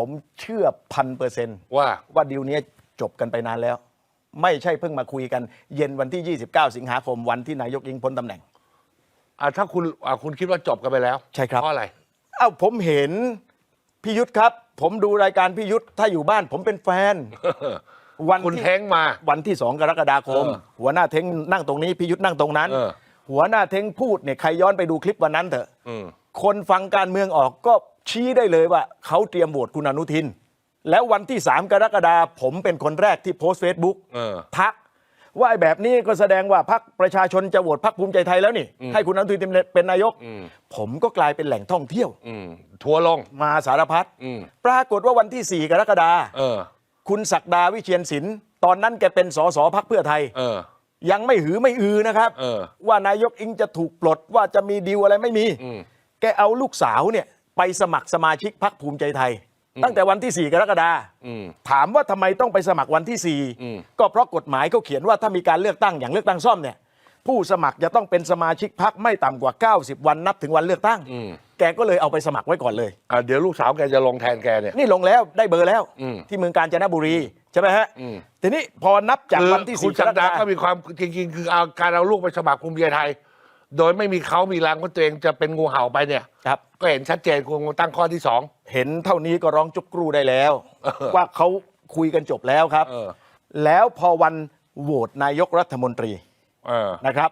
ผมเชื่อพันเปอร์เซนต์ว่าว่าดีลเนี้ยจบกันไปนานแล้ว ไม่ใช่เพิ่งมาคุยกัน เย็นวันที่ 29 สิงหาคมวันที่นายกยิงพ้นตำแหน่งอะถ้าคุณอะคุณคิดว่าจบกันไปแล้วใช่ครับเพราะอะไรเอ้าผมเห็นพี่ยุทธครับ ผมดูรายการพี่ยุทธถ้าอยู่บ้านผมเป็นแฟน วันคุณที่เท้งมา วันที่สองกรกฎาคม เออหัวหน้าเท้งนั่งตรงนี้พี่ยุทธนั่งตรงนั้น เออ หัวหน้าเท้งพูดเนี่ยใครย้อนไปดูคลิปวันนั้นเถอะ อืม คนฟังการเมืองออกก็ ชี้ได้เลยว่าเขาเตรียมโหวตคุณอนุทิน แล้ววันที่ 3 กรกฎาผมเป็นคนแรกที่โพสต์เฟซบุ๊กเออทักว่าไอ้แบบนี้ก็แสดงว่าพรรคประชาชนจะโหวตพรรคภูมิใจไทยแล้วนี่ ให้คุณอนุทินเป็นนายกอืมผมก็กลายเป็นแหล่งท่องเที่ยว อืมทัวร์ลง มาสารพัดอืม ปรากฏว่าวันที่ 4 กรกฎาเออ คุณศักดาวิเชียนศิลป์ตอนนั้นแกเป็นสสพักเพื่อไทย เออ ยังไม่หือไม่อือนะครับ เออ ว่านายกอิงจะถูกปลดว่าจะมีดีลอะไรไม่มีอืมแกเอาลูกสาวเนี่ย ไปสมัครสมาชิกพักภูมิใจไทย ตั้งแต่วันที่ 4 กรกฎาอืมถามว่าทำไมต้องไปสมัครวันที่อืม4ก็เพราะกฎหมายเขาเขียนว่าถ้ามีการเลือกตั้งอย่างเลือกตั้งซ่อมเนี่ยผู้สมัครจะต้องเป็นสมาชิกพักไม่ต่ำกว่า 90 วันนับถึงวันเลือกตั้งอืมแกก็เลยเอาไปสมัครไว้ก่อนเลยอะเดี๋ยวลูกสาวแกจะลงแทนแกเนี่ยนี่ลงแล้วได้เบอร์แล้วอืมที่เมืองกาญจนบุรีใช่ไหมฮะอืมทีนี้พอนับจากคือวันที่คุณ4กสัรกกดาฎาก็มีความจริงๆคือเอาการเอาลูกไปสมัครภูมิใจไทย โดยไม่มีเขามีรางว่าตัวเองจะเป็นงูเห่าไปเนี่ย ครับ ก็เห็นชัดเจนคุณตั้งข้อที่สอง เห็นเท่านี้ก็ร้องจุกกรูได้แล้ว เออว่าเขาคุยกันจบแล้วครับ เออ แล้วพอวันโหวตนายกรัฐมนตรีเออ นะครับ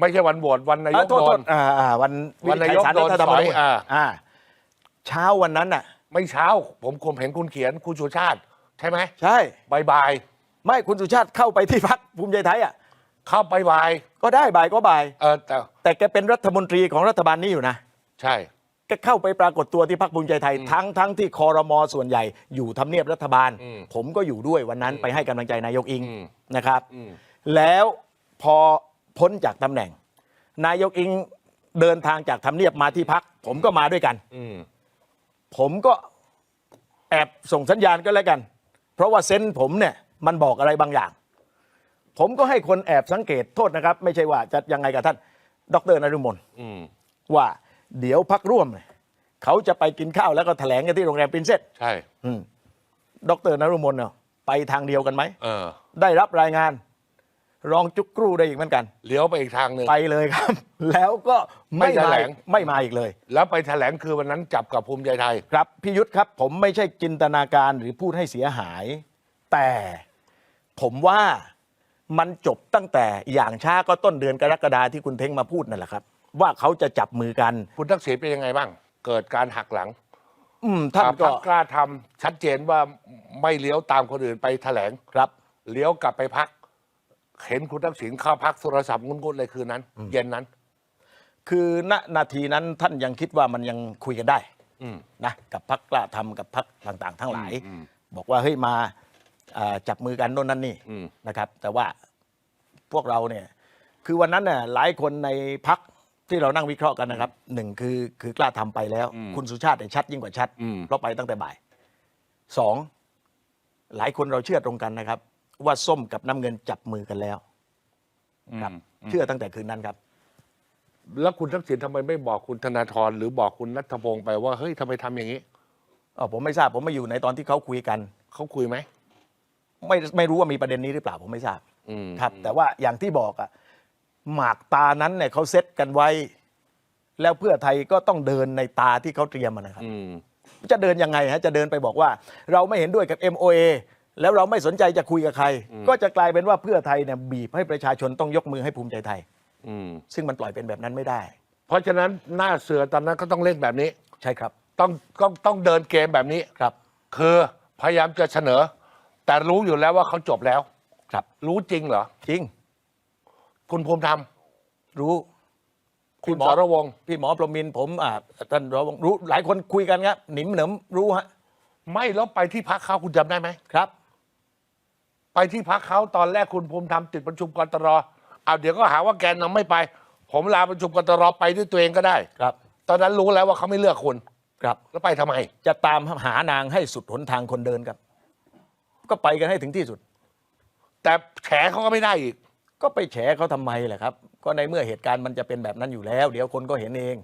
ไม่ใช่วันโหวตวันนายอ่ากโทษโดโทนษอ่าอ่าวันวันนายกวิจัศลโดนรัฐธรรมนูญถอยอ่า อ่าเช้าวันนั้นน่ะ ไม่เช้า ผมผมเห็นคุณเขียนคุณชูชาติ ใช่ไหมใช่ บายบาย ไม่คุณสุชาติเข้าไปที่พักภูมิใจไทยอะ เข้าไปบายก็ได้บ่ายก็บ่าย เออแต่แต่แกเป็นรัฐมนตรีของรัฐบาลนี้อยู่นะใช่ แกเข้าไปปรากฏตัวที่พักภูมิใจไทย ทั้งทั้งที่คอรมอส่วนใหญ่อยู่ทำเนียบรัฐบาล อืมผมก็อยู่ด้วยวันนั้นไปให้กำลังใจนายกอิงอืม นะครับ อืม แล้วพอพ้นจากตำแหน่ง นายกอิงเดินทางจากทำเนียบมาที่พัก ผมก็มาด้วยกัน อืม ผมก็แอบส่งสัญญาณก็แล้วกัน เพราะว่าเซนส์ผมเนี่ยมันบอกอะไรบางอย่าง ผมก็ให้คนแอบสังเกตโทษนะครับ ไม่ใช่ว่าจะยังไงกับท่าน ดรนฤมลอืมว่าเดี๋ยวพักร่วมเนี่ยเขาจะไปกินข้าวแล้วก็แถลงกันที่โรงแรมปรินเซสใช่อืมดรนฤมลเนี่ยไปทางเดียวกันไหมเออ ได้รับรายงาน รองจุกกรูได้อีกเหมือนกันเลี้ยวไปอีกทางหนึ่ง ไปเลยครับ แล้วก็ไม่ไม่แถมาลง ไม่มาอีกเลย แล้วไปแถลงคือวันนั้นจับกับภูมิใจไทย ครับพี่ยุทธครับ ผมไม่ใช่จินตนาการหรือพูดให้เสียหาย แต่ผมว่า มันจบตั้งแต่อย่างช้าก็ต้นเดือนกรกฎาที่คุณเท้งมาพูดนั่นแหละครับ ว่าเขาจะจับมือกัน คุณทักษิณเป็นยังไงบ้าง เกิดการหักหลังอืมท่านอ่ก็พรรคกล้าทำชัดเจนว่าไม่เลี้ยวตามคนอื่นไปแถลง ครับ เลี้ยวกลับไปพัก เห็นคุณทักษิณเข้าพักโทรศัพท์งุนๆเลยคืนนั้น เย็นนั้น คือณนาทีนั้นท่านยังคิดว่ามันยังคุยกันได้อืม นะกับพักกล้าทำกับพักต่างๆ ทั้งหลายอืมบอกว่าเฮ้ยมา อ่าจับมือกันโน่นนั่นนี่อืม นะครับ แต่ว่าพวกเราเนี่ย คือวันนั้นเนี่ยหลายคนในพักที่เรานั่งวิเคราะห์กันนะครับหนึ่งคือคือกล้าทำไปแล้ว อืมคุณสุชาติเนี่ยชัดยิ่งกว่าชัด อืม เพราะไปตั้งแต่บ่ายสองหลายคนเราเชื่อตรงกันนะครับ ว่าส้มกับน้ำเงินจับมือกันแล้วครับอืมเชื่อตั้งแต่คืนนั้นครับ แล้วคุณทักษิณทำไมไม่บอกคุณธนาธรหรือบอกคุณนัทพงศ์ไปว่าเฮ้ยทำไมทำอย่างนี้อ๋อผมไม่ทราบผมไม่อยู่ในตอนที่เขาคุยกัน เขาคุยไหม ไม่ไม่รู้ว่ามีประเด็นนี้หรือเปล่าผมไม่ทราบอืมครับ แต่ว่าอย่างที่บอกอะหมากตานั้นเนี่ยเขาเซตกันไว้ แล้วเพื่อไทยก็ต้องเดินในตาที่เขาเตรียมมานะครับ อืม จะเดินยังไงฮะจะเดินไปบอกว่า เราไม่เห็นด้วยกับ MOA แล้วเราไม่สนใจจะคุยกับใคร ก็จะกลายเป็นว่าเพื่อไทยเนี่ยบีบให้ประชาชนต้องยกมือให้ภูมิใจไทย อืม ซึ่งมันปล่อยเป็นแบบนั้นไม่ได้ เพราะฉะนั้นหน้าเสือตอนนั้นก็ต้องเล่นแบบนี้ ใช่ครับต้องต้องต้องเดินเกมแบบนี้ ครับ คือพยายามจะเสนอ แต่รู้อยู่แล้วว่าเขาจบแล้ว ครับ รู้จริงเหรอ จริง คุณภูมิธรรมรู้ คุณพี่หมอ สรวงศ์พี่หมอประมินทร์ผมอ่าท่านรองรู้หลายคนคุยกันครับหนิมเหนิมรู้ฮะไม่แล้วไปที่พักเขาคุณจำได้ไหม ครับ ไปที่พักเขาตอนแรกคุณภูมิธรรมติดประชุมกตรเอาเดี๋ยวก็หาว่าแกนนำไม่ไป ผมลาประชุมกตรไปด้วยตัวเองก็ได้ ครับตอนนั้นรู้แล้วว่าเขาไม่เลือกคุณ ครับ แล้วไปทำไม จะตามหานางให้สุดหนทางคนเดินครับ ก็ไปกันให้ถึงที่สุด แต่แฉเขาก็ไม่ได้อีก ก็ไปแฉเขาทำไมแหละครับ ก็ในเมื่อเหตุการณ์มันจะเป็นแบบนั้นอยู่แล้ว เดี๋ยวคนก็เห็นเอง